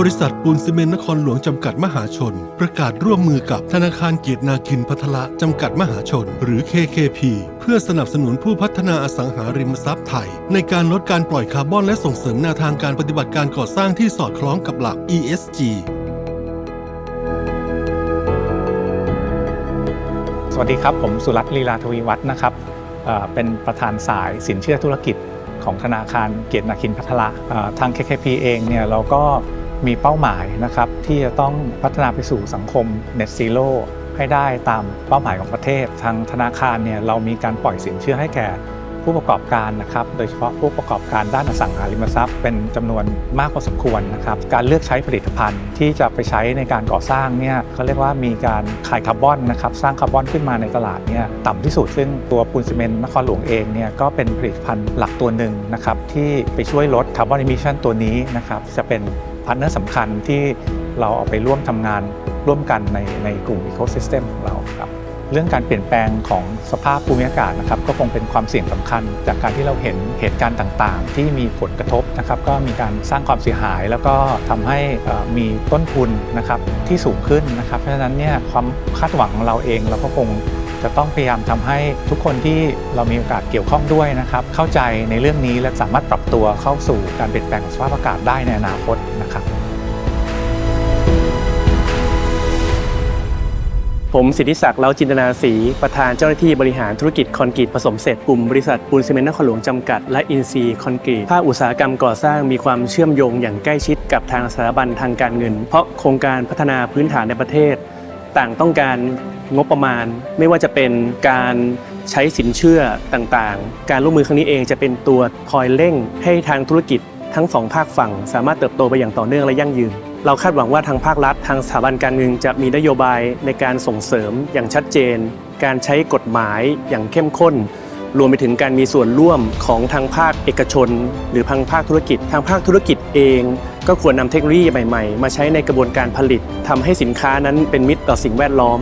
บริษัทปูนซีเมนต์นครหลวงจำกัดมหาชน ประกาศร่วมมือกับธนาคารเกียรตินาคินพัทละจำกัดมหาชน หรือ KKP เพื่อสนับสนุนผู้พัฒนาอสังหาริมทรัพย์ไทย ในการลดการปล่อยคาร์บอนและส่งเสริมแนวทางการปฏิบัติการก่อสร้างที่สอดคล้องกับหลัก ESG สวัสดีครับ ผมสุรัตน์ลีลาทวีวัฒน์นะครับเป็นประธานสายสินเชื่อธุรกิจของธนาคารเกียรตินาคินพัทละทาง KKP เองเนี่ยเราก็ มีเป้าหมายนะครับที่จะต้องพัฒนาไปสู่สังคม Net Zero ให้ได้ตามเป้าหมายของประเทศ ทางธนาคารเนี่ยเรามีการปล่อยสินเชื่อให้แก่ผู้ประกอบการนะครับ โดยเฉพาะผู้ประกอบการด้านอสังหาริมทรัพย์ เป็นจำนวนมากพอสมควรนะครับ การเลือกใช้ผลิตภัณฑ์ที่จะไปใช้ในการก่อสร้างเนี่ยเขาเรียกว่ามีการขายคาร์บอนนะครับ สร้างคาร์บอนขึ้นมาในตลาดเนี่ยต่ำที่สุด ซึ่งตัวปูนซีเมนต์นครหลวงเองเนี่ยก็เป็นผลิตภัณฑ์หลักตัวหนึ่งนะครับที่ไปช่วยลดคาร์บอนอิมิชันตัวนี้นะครับจะเป็น พาร์ทเนอร์สำคัญที่เราเอาไปร่วมทำงานร่วมกันในในกลุ่มอีโค y ิสเต็มของเราครับเรื่องการเปลี่ยนแปลงของสภาพภูมิอากาศนะครับก็คงเป็นความเสี่ยงสำคัญ จากการที่เราเห็นเหตุการณ์ต่างๆ ที่มีผลกระทบนะครับก็มีการสร้างความเสียหาย แล้วก็ทำให้มีต้นทุนนะครับที่สูงขึ้นนะครับเพราะฉะนั้นเนี่ยความคาดหวังของเราเองเราก็คง จะต้องพยายามทำให้ทุกคนที่เรามีโอกาสเกี่ยวข้องด้วยนะครับเข้าใจในเรื่องนี้และสามารถปรับตัวเข้าสู่การเปลี่ยนแปลงของสภาพอากาศได้ในอนาคตนะครับผมสิทธิศักดิ์เล้าจินตนาศรีประธานเจ้าหน้าที่บริหารธุรกิจคอนกรีตผสมเสร็จกลุ่มบริษัทปูนซีเมนต์นครหลวงจำกัดและอินซีคอนกรีตภาคอุตสาหกรรมก่อสร้างมีความเชื่อมโยงอย่างใกล้ชิดกับทางสถาบันทางการเงิน เพราะโครงการพัฒนาพื้นฐานในประเทศ ต่างต้องการงบประมาณ ไม่ว่าจะเป็นการใช้สินเชื่อต่างๆ การร่วมมือครั้งนี้เองจะเป็นตัวคอยเร่งให้ทางธุรกิจทั้งสองภาคฝั่ง สามารถเติบโตไปอย่างต่อเนื่องและยั่งยืน เราคาดหวังว่าทางภาครัฐ ทางสถาบันการเงินจะมีนโยบายในการส่งเสริมอย่างชัดเจน การใช้กฎหมายอย่างเข้มข้น รวมไปถึงการมีส่วนร่วมของทางภาคเอกชน หรือทางภาคธุรกิจ ทางภาคธุรกิจเอง ก็ควรนำเทคโนโลยีใหม่ๆ มาใช้ในกระบวนการผลิตทำให้สินค้านั้นเป็นมิตรต่อสิ่งแวดล้อม